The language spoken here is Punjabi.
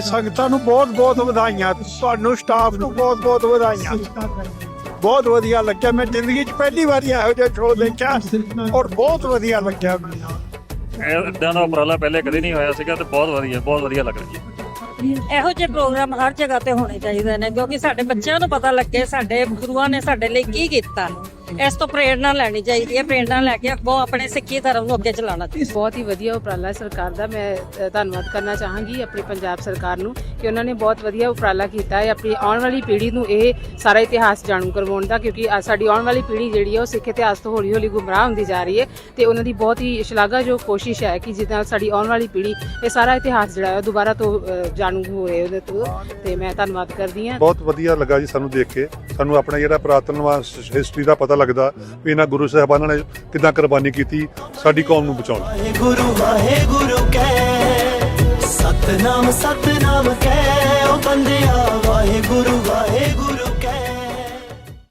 ਸੰਗਤਾਂ ਨੂੰ ਬਹੁਤ ਬਹੁਤ ਵਧਾਈਆਂ ਤੁਹਾਨੂੰ ਸਟਾਫ ਨੂੰ ਬਹੁਤ ਬਹੁਤ ਵਧਾਈਆਂ। ਬਹੁਤ ਵਧੀਆ ਲੱਗਿਆ ਮੈਂ ਜ਼ਿੰਦਗੀ 'ਚ ਪਹਿਲੀ ਵਾਰੀ ਇਹੋ ਜਿਹਾ ਸ਼ੋਅ ਦੇਖਿਆ ਔਰ ਬਹੁਤ ਵਧੀਆ ਲੱਗਿਆ ਮੈਨੂੰ। ਇਦਾਂ ਦਾ ਉਪਰਾਲਾ ਪਹਿਲੇ ਕਦੇ ਨਹੀਂ ਹੋਇਆ ਸੀਗਾ ਤੇ ਬਹੁਤ ਵਧੀਆ ਬਹੁਤ ਵਧੀਆ ਲੱਗ ਰਿਹਾ ਜੀ। ਇਹੋ ਜਿਹੇ ਪ੍ਰੋਗਰਾਮ ਹਰ ਜਗ੍ਹਾ ਤੇ ਹੋਣੇ ਚਾਹੀਦੇ ਨੇ ਕਿਉਂਕਿ ਸਾਡੇ ਬੱਚਿਆਂ ਨੂੰ ਪਤਾ ਲੱਗੇ ਸਾਡੇ ਗੁਰੂਆਂ ਨੇ ਸਾਡੇ ਲਈ ਕੀ ਕੀਤਾ। ਇਸ ਤੋਂ ਪ੍ਰੇਰਣਾ ਲੈਣੀ ਚਾਹੀਦੀ ਹੈ ਪ੍ਰੇਰਣਾ ਲੈ ਕੇ ਅੱਗੋਂ ਆਪਣੇ ਸਿੱਖੀ ਧਰਮ ਨੂੰ ਅੱਗੇ ਚਲਾਉਣਾ ਚਾਹੀਦਾ। ਬਹੁਤ ਹੀ ਵਧੀਆ ਉਪਰਾਲਾ ਹੈ ਸਰਕਾਰ ਦਾ ਮੈਂ ਧੰਨਵਾਦ ਕਰਨਾ ਚਾਹਾਂਗੀ ਆਪਣੀ ਪੰਜਾਬ ਸਰਕਾਰ ਨੂੰ ਕਿ ਉਹਨਾਂ ਨੇ ਬਹੁਤ ਵਧੀਆ ਉਪਰਾਲਾ ਕੀਤਾ ਹੈ ਆਪਣੀ ਆਉਣ ਵਾਲੀ ਪੀੜ੍ਹੀ ਨੂੰ ਇਹ ਸਾਰਾ ਇਤਿਹਾਸ ਜਾਣੂ ਕਰਵਾਉਣ ਦਾ ਕਿਉਂਕਿ ਸਾਡੀ ਆਉਣ ਵਾਲੀ ਪੀੜ੍ਹੀ ਜਿਹੜੀ ਹੈ ਉਹ ਸਿੱਖ ਇਤਿਹਾਸ ਤੋਂ ਹੌਲੀ ਹੌਲੀ ਗੁੰਮਰਾਹ ਹੁੰਦੀ ਜਾ ਰਹੀ ਹੈ ਤੇ ਉਹਨਾਂ ਦੀ ਬਹੁਤ ਹੀ ਸ਼ਲਾਘਾਯੋਗ ਕੋਸ਼ਿਸ਼ ਹੈ ਕਿ ਨਾਲ ਸਾਡੀ ਆਉਣ ਵਾਲੀ ਪੀੜ੍ਹੀ ਇਹ ਸਾਰਾ ਇਤਿਹਾਸ ਜਿਹੜਾ ਹੈ ਉਹ ਦੁਬਾਰਾ ਤੋਂ ਜਾਣੂ ਹੋਏ ਉਹਦੇ ਤੋਂ। ਤੇ ਮੈਂ ਧੰਨਵਾਦ ਕਰਦੀ ਹਾਂ। ਬਹੁਤ ਵਧੀਆ ਲੱਗਾ ਜੀ ਸਾਨੂੰ ਦੇਖ ਕੇ। ਸਾਨੂੰ ਆਪਣਾ ਜਿਹੜਾ ਪੁਰਾਤਨ ਹਿਸਟਰੀ ਦਾ ਪਤਾ ਲੱਗਦਾ ਵੀ ਇਹਨਾਂ ਗੁਰੂ ਸਾਹਿਬਾਨਾਂ ਨੇ ਕਿਦਾਂ ਕੁਰਬਾਨੀ ਕੀਤੀ, ਸਾਡੀ ਕੌਮ ਨੂੰ ਬਚਾਉਣ ਵਾਹਿਗੁਰੂ ਵਾਹਿਗੁਰੂ ਕਹਿ, ਸਤਨਾਮ ਸਤਨਾਮ ਕਹਿ, ਉਹ ਬੰਦਿਆ